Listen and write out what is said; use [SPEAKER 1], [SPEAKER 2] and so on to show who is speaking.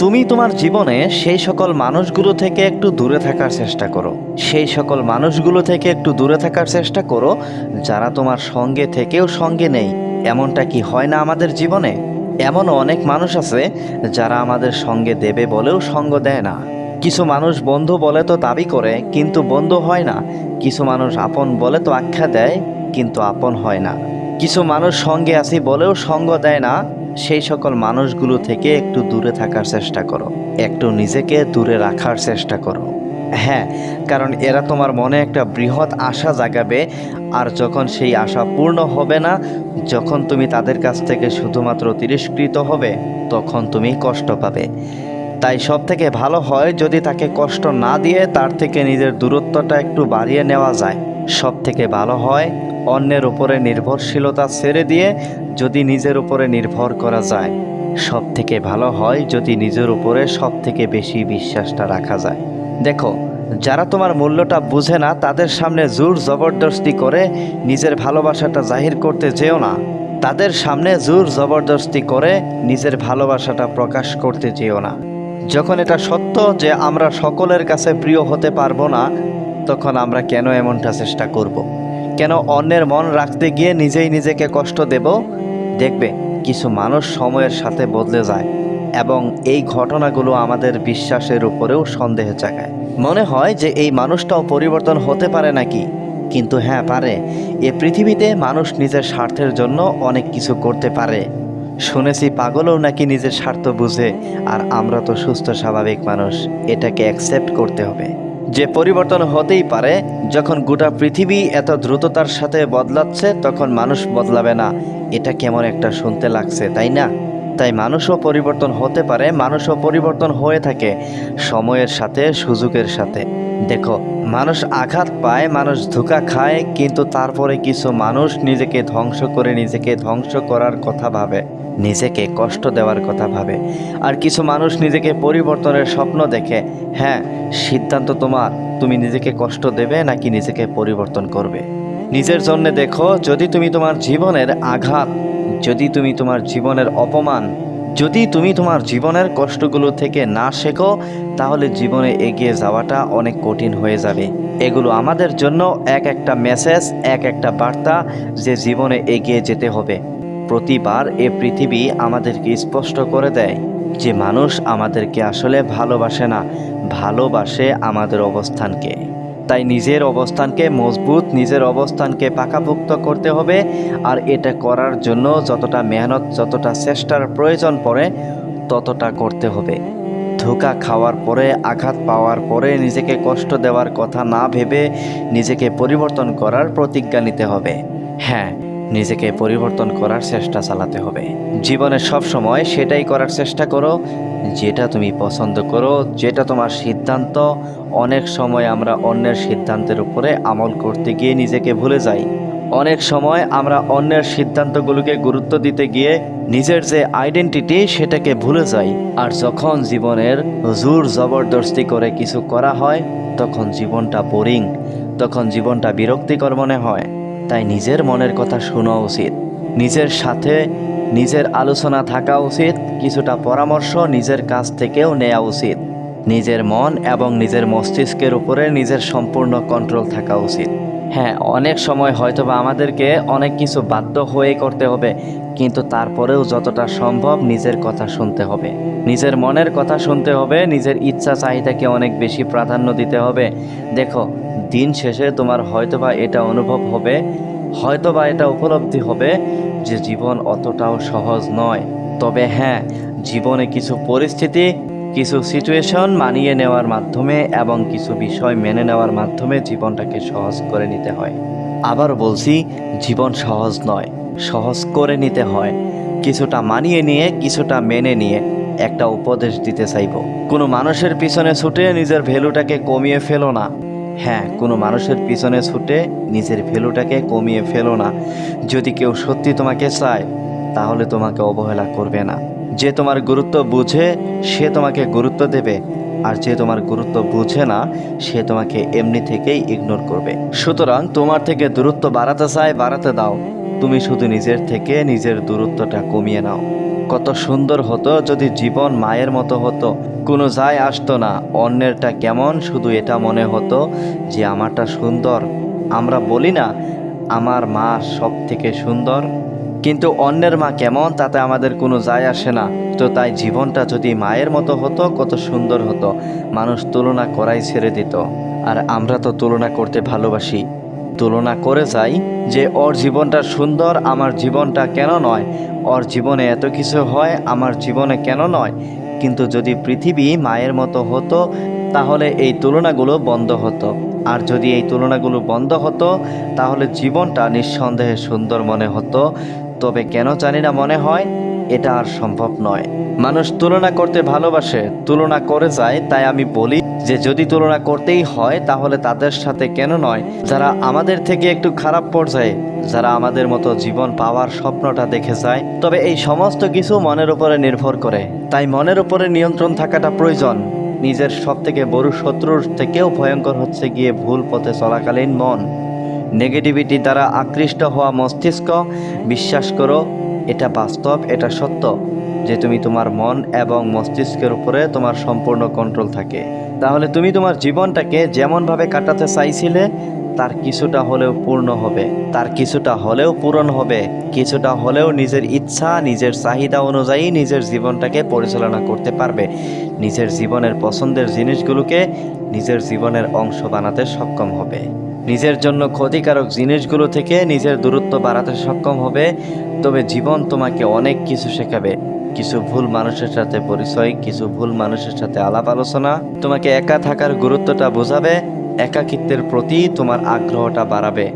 [SPEAKER 1] তুমি তোমার জীবনে সেই সকল মানুষগুলো থেকে একটু দূরে থাকার চেষ্টা করো। সেই সকল মানুষগুলো থেকে একটু দূরে থাকার চেষ্টা করো, যারা তোমার সঙ্গে থেকেও সঙ্গে নেই। এমনটা কি হয় না আমাদের জীবনে? এমন অনেক মানুষ আছে, যারা আমাদের সঙ্গে দেবে বলেও সঙ্গ দেয় না। কিছু মানুষ বন্ধু বলে তো দাবি করে, কিন্তু বন্ধু হয় না। কিছু মানুষ আপন বলে তো আখ্যা দেয়, কিন্তু আপন হয় না। কিছু মানুষ সঙ্গে আছি বলেও সঙ্গ দেয় না সেই সকল মানুষগুলো থেকে একটু দূরে থাকার চেষ্টা করো। একটু নিজেকে দূরে রাখার চেষ্টা করো। হ্যাঁ কারণ এরা তোমার মনে একটা বৃহৎ আশা জাগাবে, আর যখন সেই আশা পূর্ণ হবে না, যখন তুমি তাদের কাছ থেকে শুধুমাত্র তিরস্কৃত হবে, তখন তুমি কষ্ট পাবে। তাই সব থেকে ভালো হয় যদি তাকে কষ্ট না দিয়ে তার থেকে নিজের দূরত্বটা একটু বাড়িয়ে নেওয়া যায়। সব থেকে ভালো হয় অন্যের উপরে নির্ভরশীলতা ছেড়ে দিয়ে যদি নিজের উপরে নির্ভর করা যায় সব থেকে ভালো হয় যদি নিজের উপরে সব থেকে বেশি বিশ্বাসটা রাখা যায়। দেখো, যারা তোমার মূল্যটা বুঝে না, তাদের সামনে জোর জবরদস্তি করে নিজের ভালোবাসাটা জাহির করতে যেও না। তাদের সামনে জোর জবরদস্তি করে নিজের ভালোবাসাটা প্রকাশ করতে যেও না। যখন এটা সত্য যে আমরা সকলের কাছে প্রিয় হতে পারব না, তখন আমরা কেন এমনটা চেষ্টা করব। কেন অন্যের মন রাখতে গিয়ে নিজেই নিজেকে কষ্ট দেব? দেখবে, কিছু মানুষ সময়ের সাথে বদলে যায় এবং এই ঘটনাগুলো আমাদের বিশ্বাসের উপরেও সন্দেহ জাগায়। মনে হয় যে এই মানুষটাও পরিবর্তন হতে পারে নাকি? কিন্তু হ্যাঁ পারে। এ পৃথিবীতে মানুষ নিজের স্বার্থের জন্য অনেক কিছু করতে পারে। শুনেছি পাগলও নাকি নিজের স্বার্থ বুঝে, আর আমরা তো সুস্থ, স্বাভাবিক মানুষ। এটাকে অ্যাকসেপ্ট করতে হবে। যে পরিবর্তন হতেই পারে, যখন গোটা পৃথিবী এত দ্রুততার সাথে বদলাচ্ছে, তখন মানুষ বদলাবে না। এটা কেমন একটা শুনতে লাগছে, তাই না? তাই মানুষও পরিবর্তন হতে পারে, মানুষও পরিবর্তন হয়ে থাকে, সময়ের সাথে, সুযোগের সাথে। দেখো, মানুষ আঘাত পায়, মানুষ ধোকা খায়, কিন্তু তারপরে কিছু মানুষ নিজেকে ধ্বংস করে নিজেকে ধ্বংস করার কথা ভাবে। নিজেকে কষ্ট দেওয়ার কথা ভাবে। আর কিছু মানুষ নিজেকে পরিবর্তনের স্বপ্ন দেখে হ্যাঁ সিদ্ধান্ত তোমার। তুমি নিজেকে কষ্ট দেবে নাকি নিজেকে পরিবর্তন করবে? নিজের জন্য দেখো, যদি তুমি তোমার জীবনের আঘাত, যদি তুমি তোমার জীবনের অপমান, যদি তুমি তোমার জীবনের কষ্টগুলো থেকে না শেখো, তাহলে জীবনে এগিয়ে যাওয়াটা অনেক কঠিন হয়ে যাবে। এগুলো আমাদের জন্য এক একটা মেসেজ এক একটা বার্তা যে জীবনে এগিয়ে যেতে হবে। প্রতিবার এ পৃথিবী আমাদেরকে স্পষ্ট করে দেয় যে মানুষ আমাদেরকে আসলে ভালোবাসে না, ভালোবাসে আমাদের অবস্থানকে। তাই নিজের অবস্থানকে মজবুত, নিজের অবস্থানকে পাকাপুক্ত করতে হবে আর এটা করার জন্য যতটা মেহনত, যতটা চেষ্টার প্রয়োজন পড়ে, ততটা করতে হবে। ধোকা খাওয়ার পরে, আঘাত পাওয়ার পরে নিজেকে কষ্ট দেওয়ার কথা না ভেবে নিজেকে পরিবর্তন করার প্রতিজ্ঞা নিতে হবে। হ্যাঁ নিজেকে পরিবর্তন করার চেষ্টা চালাতে হবে। জীবনে সব সময় সেটাই করার চেষ্টা করো, যেটা তুমি পছন্দ করো, যেটা তোমার সিদ্ধান্ত। অনেক সময় আমরা অন্যের সিদ্ধান্তের উপরে আমল করতে গিয়ে নিজেকে ভুলে যাই। অনেক সময় আমরা অন্যের সিদ্ধান্তগুলোকে গুরুত্ব দিতে গিয়ে নিজের যে আইডেন্টিটি সেটাকে ভুলে যাই। আর যখন জীবনের জোর জবরদস্তি করে কিছু করা হয়, তখন জীবনটা বোরিং তখন জীবনটা বিরক্তিকর মনে হয়। তাই নিজের মনের কথা শোনা উচিত। নিজের সাথে নিজের আলোচনা থাকা উচিত। কিছুটা পরামর্শ নিজের কাছ থেকেও নেওয়া উচিত। নিজের মন এবং নিজের মস্তিষ্কের উপরে নিজের সম্পূর্ণ কন্ট্রোল থাকা উচিত। হ্যাঁ অনেক সময় হয়তোবা আমাদেরকে অনেক কিছু বাধ্য হয়ে করতে হবে, কিন্তু তারপরেও যতটা সম্ভব নিজের কথা শুনতে হবে। নিজের মনের কথা শুনতে হবে, নিজের ইচ্ছা চাহিদাকে অনেক বেশি প্রাধান্য দিতে হবে। দেখো দিন শেষে তোমার হয়তোবা এটা অনুভব হবে, হয়তোবা এটা উপলব্ধি হবে যে জীবন অতটাও সহজ নয়। তবে হ্যাঁ জীবনে কিছু পরিস্থিতি, কিছু সিচুয়েশন মানিয়ে নেওয়ার মাধ্যমে এবং কিছু বিষয় মেনে নেওয়ার মাধ্যমে জীবনটাকে সহজ করে নিতে হয়। আবার বলছি, জীবন সহজ নয়, সহজ করে নিতে হয়। কিছুটা মানিয়ে নিয়ে, কিছুটা মেনে নিয়ে একটা উপদেশ দিতে চাইব। কোনো মানুষের পিছনে ছুটে নিজের ভ্যালুটাকে কমিয়ে ফেলো না। হ্যাঁ কোনো মানুষের পিছনে ছুটে নিজের ভ্যালুটাকে কমিয়ে ফেলো না। যদি কেউ সত্যি তোমাকে চায়, তাহলে তোমাকে অবহেলা করবে না। যে তোমার গুরুত্ব বুঝে, সে তোমাকে গুরুত্ব দেবে। আর যে তোমার গুরুত্ব বুঝে না, সে তোমাকে এমনি থেকেই ইগনোর করবে। সুতরাং তোমার থেকে দূরত্ব বাড়াতে চায়, বাড়াতে দাও। তুমি শুধু নিজের থেকে নিজের দূরত্বটা কমিয়ে নাও। কত সুন্দর হতো যদি জীবন মায়ের মতো হতো। কোনো যায় আসতো না। অন্যেরটা কেমন শুধু এটা মনে হতো যে আমারটা সুন্দর। আমরা বলি না, আমার মা সব থেকে সুন্দর। কিন্তু অন্যের মা কেমন তাতে আমাদের কোনো যায় আসে না। তো তাই জীবনটা যদি মায়ের মতো হতো, কত সুন্দর হতো। মানুষ তুলনা করাই ছেড়ে দিত। আর আমরা তো তুলনা করতে ভালোবাসি। তুলনা করে যাই যে ওর জীবনটা সুন্দর, আমার জীবনটা কেন নয়? ওর জীবনে এত কিছু হয়, আমার জীবনে কেন নয়? কিন্তু যদি পৃথিবী মায়ের মতো হতো, তাহলে এই তুলনাগুলো বন্ধ হতো। আর যদি এই তুলনাগুলো বন্ধ হতো, তাহলে জীবনটা নিঃসন্দেহে সুন্দর মনে হতো। তবে কেন জানি না মনে হয় এটা আর সম্ভব নয়। মানুষ তুলনা করতে ভালোবাসে, তুলনা করে যায়, তাই আমি বলি যে যদি তুলনা করতেই হয়, তাহলে তাদের সাথে কেন নয়? যারা আমাদের থেকে একটু খারাপ পর্যায়ে, যারা আমাদের মতো জীবন পাওয়ার স্বপ্নটা দেখে যায়, তবে এই সমস্ত কিছু মনের উপরে নির্ভর করে। তাই মনের উপরে নিয়ন্ত্রণ থাকাটা প্রয়োজন। নিজের সব থেকে বড় শত্রুর থেকেও ভয়ঙ্কর হচ্ছে গিয়ে ভুল পথে চলাকালীন মন। নেগেটিভিটি দ্বারা আকৃষ্ট হওয়া মস্তিষ্ক, বিশ্বাস করো এটা বাস্তব, এটা সত্য যে তুমি তোমার মন এবং মস্তিষ্কের উপরে তোমার সম্পূর্ণ কন্ট্রোল থাকে। তাহলে তুমি তোমার জীবনটাকে যেমনভাবে কাটাতে চাইছিলে, তার কিছুটা হলেও পূর্ণ হবে। তার কিছুটা হলেও পূরণ হবে। কিছুটা হলেও নিজের ইচ্ছা, নিজের চাহিদা অনুযায়ী নিজের জীবনটাকে পরিচালনা করতে পারবে। নিজের জীবনের পছন্দের জিনিসগুলোকে নিজের জীবনের অংশ বানাতে সক্ষম হবে। নিজের জন্য ক্ষতিকারক জিনিসগুলো থেকে নিজের দূরত্ব বাড়াতে সক্ষম হবে। তবে জীবন তোমাকে অনেক কিছু শেখাবে। কিছু ভুল মানুষের সাথে পরিচয়, কিছু ভুল মানুষের সাথে আলাপ আলোচনা। তোমাকে একা থাকার গুরুত্বটা বোঝাবে। একাকিত্বের প্রতি তোমার আগ্রহটা বাড়াবে।